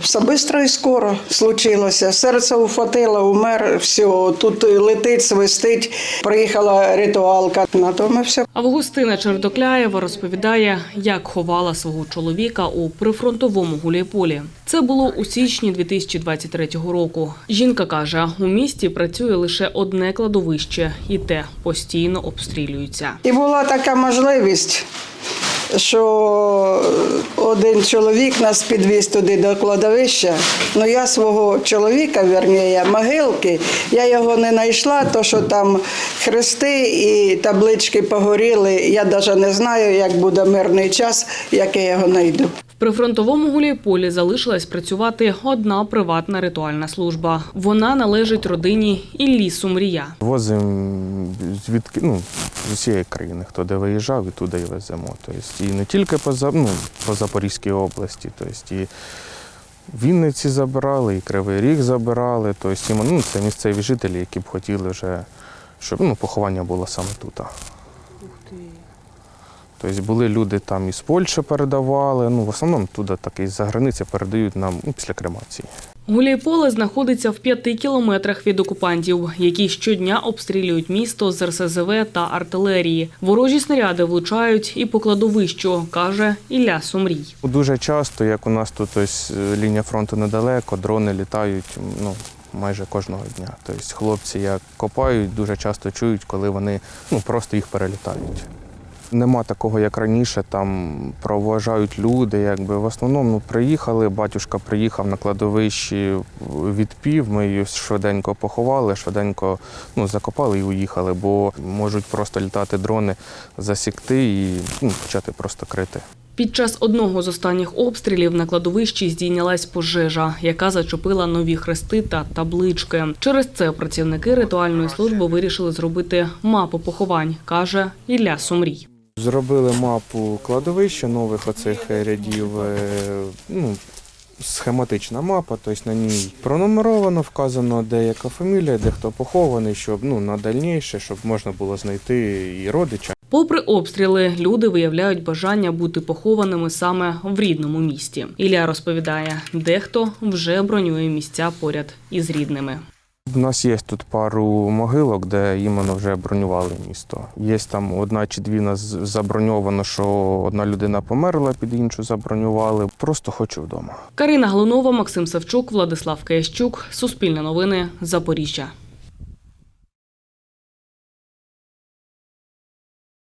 Все швидко і скоро случилося. Серце уфатило, умер, все. Тут летить, свистить. Приїхала ритуалка. На тому все. Августина Чердокляєва розповідає, як ховала свого чоловіка у прифронтовому Гуляйполі. Це було у січні 2023 року. Жінка каже, у місті працює лише одне кладовище, і те постійно обстрілюється. І була така можливість, що один чоловік нас підвіз туди до кладовища. Ну я свого чоловіка, верніше, могилки, я його не знайшла, то що там хрести і таблички погоріли. Я навіть не знаю, як буде мирний час, як я його знайду. В прифронтовому Гуляйполі залишилась працювати одна приватна ритуальна служба. Вона належить родині Іллі Сумрія. Возимо звідки ну, з усієї країни, хто де виїжджав, і туди і веземо. Тобто, і не тільки по, ну, по Запорізькій області, тобто, і Вінниці забирали, і Кривий Ріг забирали. Тобто, і, ну, це місцеві жителі, які б хотіли вже, щоб ну, поховання було саме тут. Тобто були люди там із Польщі передавали, ну в основному туди так із-за границі передають нам ну, після кремації. Гуляйполе знаходиться в п'яти кілометрах від окупантів, які щодня обстрілюють місто з РСЗВ та артилерії. Ворожі снаряди влучають і по кладовищу, каже Ілля Сумрій. Дуже часто, як у нас тут ось е, лінія фронту недалеко, дрони літають ну, майже кожного дня. Тобто хлопці як копають, дуже часто чують, коли вони ну, просто їх перелітають. Нема такого, як раніше, там проважають люди. Якби в основному ну, приїхали, батюшка приїхав на кладовищі, відпів, ми її швиденько поховали, швиденько ну, закопали і уїхали, бо можуть просто літати дрони, засікти і ну, почати просто крити. Під час одного з останніх обстрілів на кладовищі здійнялась пожежа, яка зачепила нові хрести та таблички. Через це працівники ритуальної служби вирішили зробити мапу поховань, каже Ілля Сумрій. Зробили мапу кладовища нових оцих рядів. е, Ну, схематична мапа, тобто на ній пронумеровано, вказано, де яка фамілія, де хто похований, щоб ну, на дальніше, щоб можна було знайти і родича. Попри обстріли, люди виявляють бажання бути похованими саме в рідному місті. Ілля розповідає, дехто вже бронює місця поряд із рідними. У нас є тут пару могилок, де іменно вже бронювали місто. Є там одна чи дві нас заброньовано, що одна людина померла, під іншу забронювали. Просто хочу вдома. Карина Глунова, Максим Савчук, Владислав Киящук. Суспільне новини. Запоріжжя.